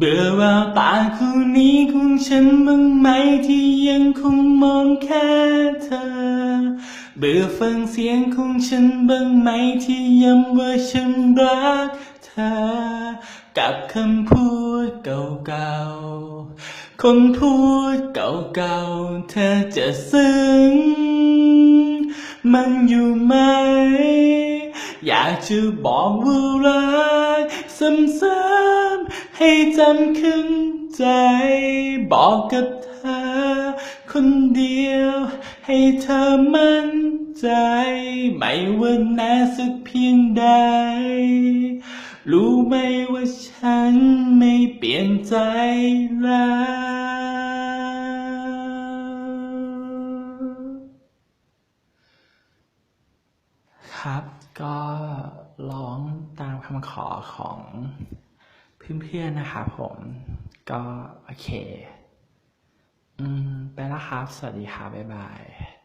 เบื่อแววตาคู่นี้ของฉันบ้างไหมที่ยังคงมองแค่เธอ เบื่อฟังเสียงของฉันบ้างไหมที่ย้ำว่าฉันรักเธอ กับคำพูดเก่าๆ คนพูดเก่าๆ เธอจะซึ้งมันอยู่ไหม อยากจะบอกว่ารักซ้ำๆให้จำขึ้นใจ บอกกับเธอ คนเดียว ให้เธอมั่นใจ ไม่ว่านาสักเพียงใด รู้ไหมว่าฉันไม่เปลี่ยนใจแล้ว ครับ ก็ร้องตามคำขอของเพื่อนๆนะครับผม ก็โอเค อืม ไปแล้วครับ สวัสดีครับบ๊ายบาย